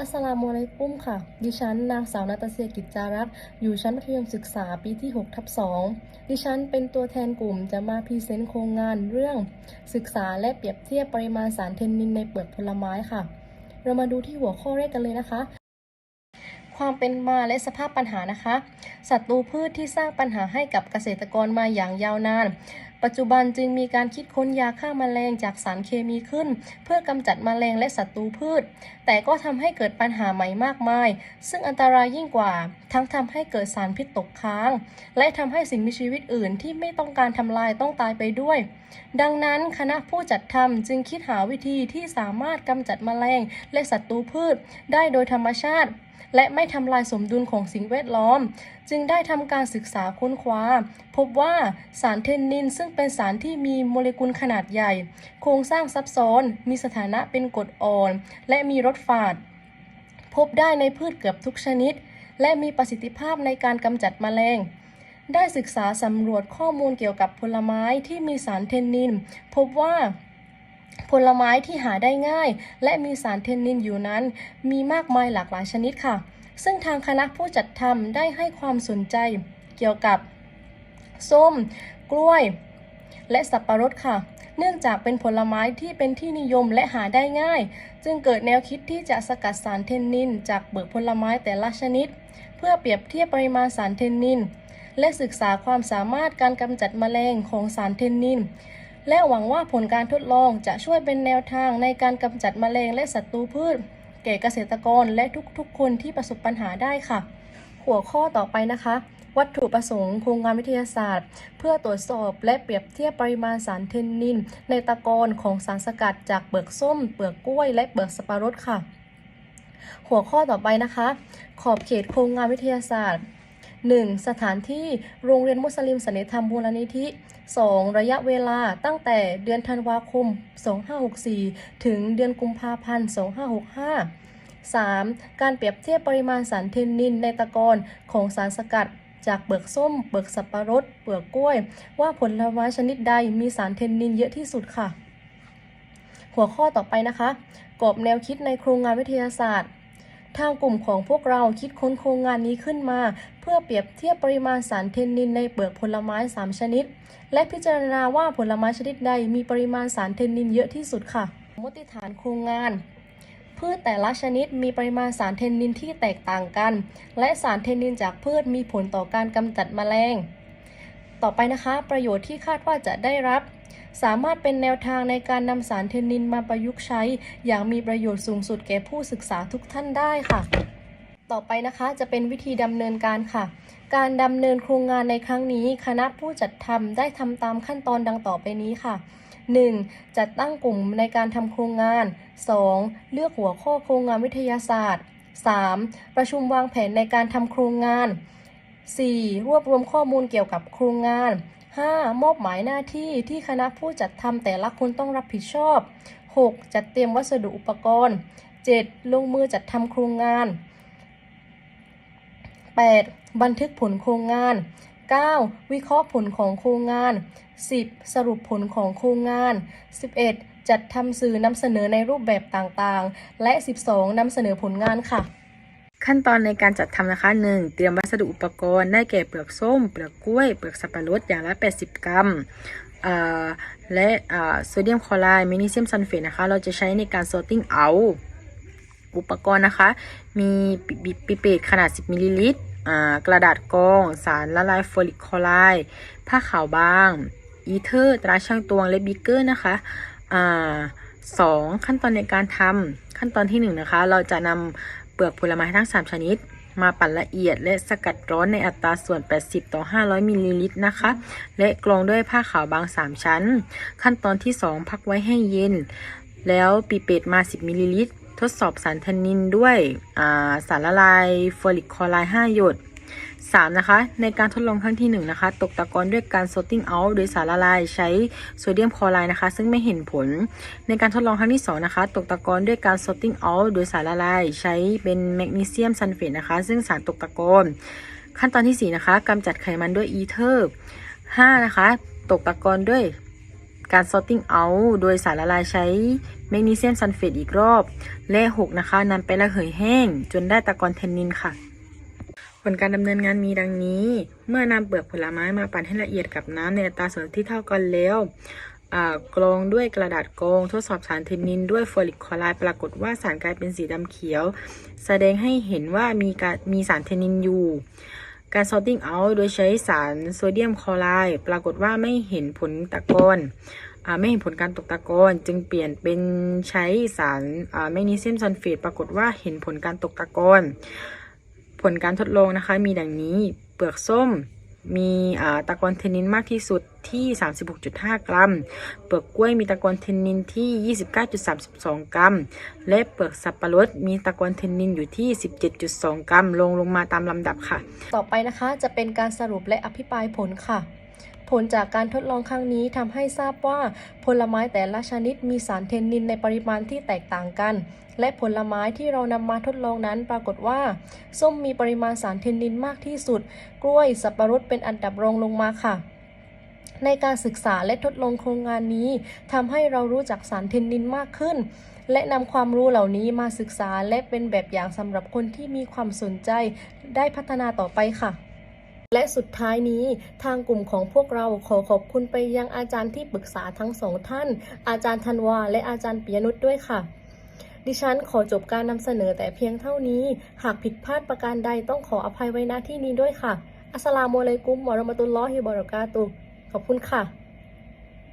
อัสลามุอะลัยกุมค่ะ ดิฉันนางสาวนาตาเซียกิจจารัก อยู่ชั้นมัธยมศึกษาปีที่6ทับ2ดิฉันเป็นตัวแทนกลุ่มจะมาพรีเซนต์โครงงานเรื่อง ศึกษาและเปรียบเทียบปริมาณสารเทนนินในเปลือกผลไม้ค่ะ เรามาดูที่หัวข้อแรกกันเลยนะคะ ความเป็นมาและสภาพปัญหานะคะ ศัตรูพืชที่สร้างปัญหาให้กับเกษตรกรมาอย่างยาวนาน ปัจจุบันจึงมีการคิดค้นยาฆ่าแมลงจากสารเคมีขึ้น เพื่อกำจัดแมลงและศัตรูพืช แต่ก็ทำให้เกิดปัญหาใหม่มากมาย ซึ่งอันตรายยิ่งกว่า ทั้งทำให้เกิดสารพิษตกค้าง และทำให้สิ่งมีชีวิตอื่นที่ไม่ต้องการทำลายต้องตายไปด้วย ดังนั้นคณะผู้จัดทำจึงคิดหาวิธีที่สามารถกำจัดแมลงและศัตรูพืช ได้โดยธรรมชาติ และไม่ทำลายสมดุลของสิ่งแวดล้อมจึงได้ทำการศึกษาค้นคว้า พบว่าสารเทนนินซึ่งเป็นสารที่มีโมเลกุลขนาดใหญ่ โครงสร้างซับซ้อน มีสถานะเป็นกรดอ่อน และมีรสฝาด พบได้ในพืชเกือบทุกชนิด และมีประสิทธิภาพในการกำจัดแมลงได้ศึกษาสำรวจข้อมูลเกี่ยวกับผลไม้ที่มีสารเทนนิน พบว่าผลไม้ที่หาได้ง่าย และมีสารเทนนินอยู่นั้น มีมากมายหลากหลายชนิดค่ะ ซึ่งทางคณะผู้จัดทำได้ให้ความสนใจเกี่ยวกับ ส้ม กล้วย และสับปะรดค่ะ เนื่องจากเป็นผลไม้ที่เป็นที่นิยมและหาได้ง่าย จึงเกิดแนวคิดที่จะสกัดสารเทนนิน จากเปลือกผลไม้แต่ละชนิด เพื่อเปรียบเทียบปริมาณสารเทนนิน และศึกษาความสามารถการกำจัดแมลงของสารเทนนินและหวังว่าผลการทดลองจะช่วยเป็นแนวทางในการกำจัดแมลงและศัตรูพืช แก่เกษตรกรและทุกๆ คนที่ประสบปัญหาได้ค่ะ หัวข้อต่อไปนะคะ วัตถุประสงค์โครงงานวิทยาศาสตร์ เพื่อตรวจสอบและเปรียบเทียบปริมาณสารเทนนิน ในตะกอนของสารสกัดจากเปลือกส้ม เปลือกกล้วย และเปลือกสับปะรดค่ะ หัวข้อต่อไปนะคะ ขอบเขตโครงงานวิทยาศาสตร์ 1. สถานที่โรงเรียนมุสลิมสันนิธรรมมูลนิธิ 2. ระยะเวลาตั้งแต่เดือนธันวาคม 2564 ถึงเดือนกุมภาพันธ์ 2565 3. การเปรียบเทียบปริมาณสารเทนนินในตะกอนของสารสกัดจากเปลือกส้ม เปลือกสับปะรด เปลือกกล้วย ว่าผลไม้ชนิดใดมีสารเทนนินเยอะที่สุดค่ะ หัวข้อต่อไปนะคะ กรอบแนวคิดในโครงงานวิทยาศาสตร์ ทางกลุ่มของพวกเราคิดค้นโครงงานนี้ขึ้นมา เพื่อเปรียบเทียบปริมาณสารเทนนินในเปลือกผลไม้ 3 ชนิด และพิจารณาว่าผลไม้ชนิดใดมีปริมาณสารเทนนินเยอะที่สุดค่ะ สมมติฐานโครงงานพืชแต่ละชนิดมีปริมาณสารเทนนินที่แตกต่างกัน และสารเทนนินจากพืชมีผลต่อการกำจัดแมลง ต่อไปนะคะ ประโยชน์ที่คาดว่าจะได้รับ สามารถเป็นแนวทางในการนำสารเทนนินมาประยุกต์ใช้ อย่างมีประโยชน์สูงสุดแก่ผู้ศึกษาทุกท่านได้ค่ะต่อไปนะคะจะเป็นวิธีดำเนินการค่ะ การดำเนินโครงงานในครั้งนี้ คณะผู้จัดทำได้ทำตามขั้นตอนดังต่อไปนี้ค่ะ 1. จัดตั้งกลุ่มในการทำโครงงาน 2. เลือกหัวข้อโครงงานวิทยาศาสตร์ 3. ประชุมวางแผนในการทำโครงงาน 4. รวบรวมข้อมูลเกี่ยวกับโครงงาน 5. มอบหมายหน้าที่ที่คณะผู้จัดทำแต่ละคนต้องรับผิดชอบ 6. จัดเตรียมวัสดุอุปกรณ์ 7. ลงมือจัดทำโครงงาน 8. บันทึกผลโครงงาน 9. วิเคราะห์ผลของโครงงาน 10. สรุปผลของโครงงาน 11. จัดทำสื่อนำเสนอในรูปแบบต่างๆ และ 12. นำเสนอผลงานค่ะ ขั้นตอนในการจัดทำนะคะ 1. เตรียมวัสดุอุปกรณ์ได้แก่เปลือกส้ม เปลือกกล้วย เปลือกสับปะรดอย่างละ 80 กรัมและโซเดียมคลอไรด์แมกนีเซียมซัลเฟตนะคะ เราจะใช้ในการ sorting out อุปกรณ์นะคะ มีปิปปิเปตขนาด 10 มิลลิลิตรกระดาษกรอง สารละลายโฟลิกคลอไรด์ผ้าขาวบาง อีเทอร์ ตราช่างตวง และบิ๊กเกอร์นะคะอ่าสองขั้นตอนในการทำขั้นตอนที่หนึ่งนะคะ เราจะนำ ปลือกผลไม้ทั้ง 3 ชนิด มาปั่นละเอียดและสกัดร้อนในอัตราส่วน 80 ต่อ 500 มิลลิลิตรนะคะ และกรองด้วยผ้าขาวบาง 3 ชั้น ขั้นตอนที่ 2 พักไว้ให้เย็น แล้วปีเป็ดมา 10 มิลลิลิตร ทดสอบสารเทนนินด้วยาสารละลายฟอลิกคลอไรด์5หยด 3. นะคะในการทดลองครั้งที่1นะคะตกตะกอนด้วยการ sorting out โดยสารละลายใช้โซเดียมคลอไรด์นะคะ ซึ่งไม่เห็นผล ในการทดลองครั้งที่2นะคะตกตะกอนด้วยการ sorting out โดยสารละลายใช้เป็นแมกนีเซียมซัลเฟตนะคะ ซึ่งสารตกตะกอนขั้นตอนที่ 4 นะคะกำจัดไขมันด้วยอีเทอร์ 5. นะคะตกตะกอนด้วยการ sorting out โดยสารละลายใช้แมกนีเซียมซัลเฟตอีกรอบ และ 6 นะคะนำไประเหยแห้ง จนได้ตะกอนเทนนินค่ะ ผลการดำเนินงานมีดังนี้ เมื่อนำเปลือกผลไม้มาปั่นให้ละเอียดกับน้ำในอัตราส่วนที่เท่ากันแล้วอ่ากรองด้วยกระดาษกรองทดสอบสารเทนนินด้วยฟอริกคลอไรด์ปรากฏว่าสารกลายเป็นสีดำเขียว แสดงให้เห็นว่ามีการมีสารเทนนินอยู่ การ sorting out โดยใช้สารโซเดียมคลอไรด์ปรากฏว่าไม่เห็นผลตะกอนอไม่เห็นผลการตกตะกอนจึงเปลี่ยนเป็นใช้สารอ่าแมกนีเซียมซัลเฟตปรากฏว่าเห็นผลการตกตะกอน ผลการทดลองนะคะมีดังนี้เปลือกส้มมีตะกอนเทนนินมากที่สุดที่ 36.5 กรัม เปลือกกล้วยมีตะกอนเทนนินที่ 29.32 กรัม และเปลือกสับปะรดมีตะกอนเทนนินอยู่ที่ 17.2 กรัม ลงลงมาตามลำดับค่ะ ต่อไปนะคะจะเป็นการสรุปและอภิปรายผลค่ะ ผลจากการทดลองครั้งนี้ทำให้ทราบว่าผลไม้แต่ละชนิดมีสารเทนนินในปริมาณที่แตกต่างกัน และผลไม้ที่เรานำมาทดลองนั้นปรากฏว่า ส้มมีปริมาณสารเทนนินมากที่สุด กล้วยสับปะรดเป็นอันดับรองลงมาค่ะในการศึกษาและทดลองโครงงานนี้ทำให้เรารู้จักสารเทนนินมากขึ้น และนำความรู้เหล่านี้มาศึกษาและเป็นแบบอย่างสำหรับคนที่มีความสนใจได้พัฒนาต่อไปค่ะ และสุดท้ายนี้ทางกลุ่มของพวกเราขอขอบคุณไปยังอาจารย์ที่ปรึกษาทั้งสองท่าน อาจารย์ธันวาและอาจารย์ปิยนุชด้วยค่ะ ดิฉันขอจบการนำเสนอแต่เพียงเท่านี้ หากผิดพลาดประการใดต้องขออภัยไว้ณที่นี้ด้วยค่ะ อัสลามุอะลัยกุมวะเราะมะตุลลอฮิวะบะเราะกาตุขอบคุณค่ะ